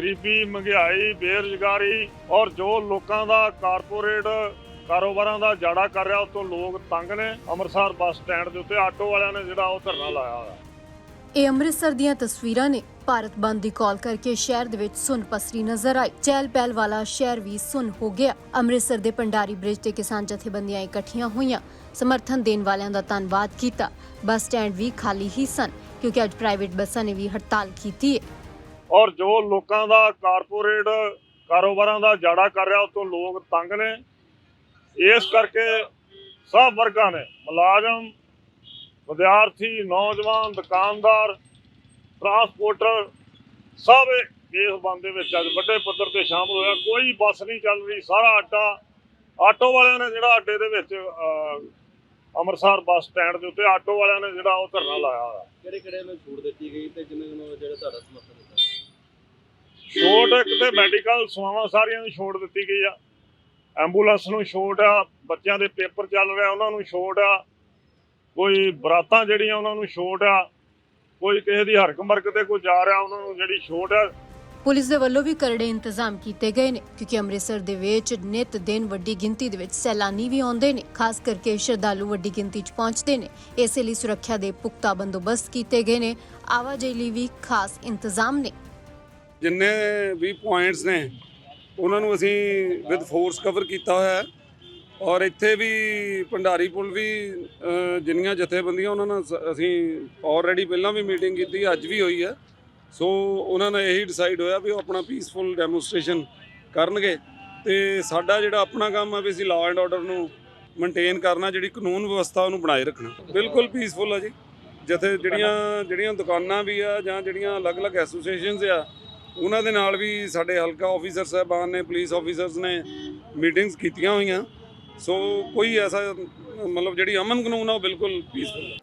ਗਰੀਬੀ, ਮਹਿੰਗਾਈ, ਬੇਰੁਜ਼ਗਾਰੀ ਔਰ ਜੋ ਲੋਕਾਂ ਦਾ ਕਾਰਪੋਰੇਟ ਕਾਰੋਬਾਰਾਂ ਦਾ ਜਾੜਾ ਕਰ ਰਿਹਾ ਉਤੋਂ ਲੋਕ ਤੰਗ ਨੇ। ਅੰਮ੍ਰਿਤਸਰ ਬੱਸ ਸਟੈਂਡ ਦੇ ਉੱਤੇ ਆਟੋ ਵਾਲਿਆਂ ਨੇ ਜਿਹੜਾ ਉਹ ਧਰਨਾ ਲਾਇਆ ਹੋਇਆ। ਇਹ ਅੰਮ੍ਰਿਤਸਰ ਦੀਆਂ ਤਸਵੀਰਾਂ ਨੇ। ਭਾਰਤ ਬੰਦ ਦੀ ਕਾਲ ਕਰਕੇ ਸ਼ਹਿਰ ਦੇ ਵਿੱਚ ਸੁੰਨ ਪਸਰੀ ਨਜ਼ਰ ਆਈ। ਚਹਿਲ ਪਹਿਲ ਵਾਲਾ ਸ਼ਹਿਰ ਵੀ ਸੁਨ ਹੋ ਗਿਆ। ਅੰਮ੍ਰਿਤਸਰ ਦੇ ਪੰਡਾਰੀ ਬ੍ਰਿਜ ਤੇ ਕਿਸਾਨ ਜਥੇਬੰਦੀਆਂ ਇਕੱਠੀਆਂ ਹੋਈਆਂ। ਸਮਰਥਨ ਦੇਣ ਵਾਲਿਆਂ ਦਾ ਧੰਨਵਾਦ ਕੀਤਾ। ਬੱਸ ਸਟੈਂਡ ਵੀ ਖਾਲੀ ਹੀ ਸਨ, ਕਿਉਂਕਿ ਅੱਜ ਪ੍ਰਾਈਵੇਟ ਬੱਸਾਂ ਨੇ ਵੀ ਹੜਤਾਲ ਕੀਤੀ ਹੈ। ਔਰ ਜੋ ਲੋਕਾਂ ਦਾ ਕਾਰਪੋਰੇਟ ਕਾਰੋਬਾਰਾਂ ਦਾ ਜਾੜਾ ਕਰ ਰਿਹਾ, ਉਤੋਂ ਲੋਕ ਤੰਗ ਨੇ। ਇਸ ਕਰਕੇ ਸਭ ਵਰਗਾਂ ਨੇ, ਮੁਲਾਜ਼ਮ, ਵਿਦਿਆਰਥੀ, ਨੌਜਵਾਨ, ਦੁਕਾਨਦਾਰ ਟਰਾਂਸਪੋਰਟਰ ਸਭ ਇਸ ਬੰਦ ਦੇ ਵਿੱਚ ਅੱਜ ਵੱਡੇ ਪੱਧਰ ਤੇ ਸ਼ਾਮਲ ਹੋਇਆ। ਕੋਈ ਬੱਸ ਨਹੀਂ ਚੱਲ ਰਹੀ, ਸਾਰਾ ਅੱਡਾ ਆਟੋ ਵਾਲਿਆਂ ਨੇ ਜਿਹੜਾ ਅੱਡੇ ਦੇ ਵਿੱਚ ਅੰਮ੍ਰਿਤਸਰ ਬੱਸ ਸਟੈਂਡ ਦੇ ਉੱਤੇ ਆਟੋ ਵਾਲਿਆਂ ਨੇ ਜਿਹੜਾ ਉਹ ਧਰਨਾ ਲਾਇਆ ਹੋਇਆ। ਕਿਹੜੇ ਕਿਹੜੇ ਨੂੰ ਛੂਟ ਦਿੱਤੀ ਗਈ ਤੇ ਕਿੰਨੇ ਨੂੰ ਜਿਹੜਾ ਤੁਹਾਡਾ ਸਮਰਥਨ ਦਿੱਤਾ ਛੋਟ ਇੱਕ ਤੇ ਮੈਡੀਕਲ ਸੇਵਾਵਾਂ ਸਾਰੀਆਂ ਨੂੰ ਛੋਟ ਦਿੱਤੀ ਗਈ ਆ। ਐਂਬੂਲੈਂਸ ਨੂੰ ਛੋਟ ਆ, ਬੱਚਿਆਂ ਦੇ ਪੇਪਰ ਚੱਲ ਰਿਹਾ ਉਹਨਾਂ ਨੂੰ ਛੋਟ ਆ। ਕੋਈ ਬਰਾਤਾਂ ਜਿਹੜੀਆਂ ਉਹਨਾਂ ਨੂੰ ਛੋਟ ਆ, ਕੋਈ ਕਿਸੇ ਦੀ ਹਰਕ ਮਰਕ ਤੇ ਕੋਈ ਜਾ ਰਿਹਾ, ਉਹਨਾਂ ਨੂੰ ਜਿਹੜੀ ਛੋਟ ਆ। ਪੁਲਿਸ ਦੇ ਵੱਲੋਂ ਵੀ ਕਰੜੇ ਇੰਤਜ਼ਾਮ ਕੀਤੇ ਗਏ ਨੇ, ਕਿਉਂਕਿ ਅੰਮ੍ਰਿਤਸਰ ਦੇ ਵਿੱਚ ਨਿਤ ਦਿਨ ਵੱਡੀ ਗਿਣਤੀ ਦੇ ਵਿੱਚ ਸੈਲਾਨੀ ਵੀ ਆਉਂਦੇ ਨੇ, ਖਾਸ ਕਰਕੇ ਸ਼ਰਧਾਲੂ ਵੱਡੀ ਗਿਣਤੀ 'ਚ ਪਹੁੰਚਦੇ ਨੇ। ਇਸੇ ਲਈ ਸੁਰੱਖਿਆ ਦੇ ਪੁਖਤਾ ਬੰਦੋਬਸਤ ਕੀਤੇ ਗਏ ਨੇ। ਆਵਾਜਾਈ ਲਈ ਵੀ ਖਾਸ ਇੰਤਜ਼ਾਮ ਨੇ। ਜਿੰਨੇ ਵੀ ਪੁਆਇੰਟਸ ਨੇ, ਉਹਨਾਂ ਨੂੰ ਅਸੀਂ ਵਿਦ ਫੋਰਸ ਕਵਰ ਕੀਤਾ ਹੋਇਆ ਹੈ। ਔਰ ਇੱਥੇ ਵੀ ਭੰਡਾਰੀ ਪੁਲ ਵੀ ਜਿੰਨੀਆਂ ਜਥੇਬੰਦੀਆਂ ਉਹਨਾਂ ਨਾਲ ਸ- ਅਸੀਂ ਆਲਰੇਡੀ ਪਹਿਲਾਂ ਵੀ ਮੀਟਿੰਗ ਕੀਤੀ, ਅੱਜ ਵੀ ਹੋਈ ਹੈ। ਸੋ ਉਹਨਾਂ ਨੇ ਇਹੀ ਡਿਸਾਈਡ ਹੋਇਆ ਵੀ ਉਹ ਆਪਣਾ ਪੀਸਫੁਲ ਡੈਮੋਨਸਟ੍ਰੇਸ਼ਨ ਕਰਨਗੇ। ਤੇ ਸਾਡਾ ਜਿਹੜਾ ਆਪਣਾ ਕੰਮ ਹੈ ਵੀ ਅਸੀਂ ਲਾਅ ਐਂਡ ਆਰਡਰ ਨੂੰ ਮੇਨਟੇਨ ਕਰਨਾ, ਜਿਹੜੀ ਕਾਨੂੰਨ ਵਿਵਸਥਾ ਉਹਨੂੰ ਬਣਾਏ ਰੱਖਣਾ। ਬਿਲਕੁਲ ਪੀਸਫੁਲ ਆ ਜੀ। ਜਿੱਥੇ ਜਿਹੜੀਆਂ ਜਿਹੜੀਆਂ ਦੁਕਾਨਾਂ ਵੀ ਆ ਜਾਂ ਜਿਹੜੀਆਂ ਅਲੱਗ-ਅਲੱਗ ਐਸੋਸੀਏਸ਼ਨਸ ਆ ਉਹਨਾਂ ਦੇ ਨਾਲ ਵੀ ਸਾਡੇ ਹਲਕਾ ਆਫੀਸਰ ਸਾਹਿਬਾਨ ਨੇ ਪੁਲਿਸ ਆਫੀਸਰਸ ਨੇ ਮੀਟਿੰਗਸ ਕੀਤੀਆਂ ਹੋਈਆਂ। ਸੋ ਕੋਈ ਐਸਾ, ਮਤਲਬ ਜਿਹੜੀ ਅਮਨ ਕਾਨੂੰਨ ਆ, ਉਹ ਬਿਲਕੁਲ ਪੀਸਫੁਲ ਹੈ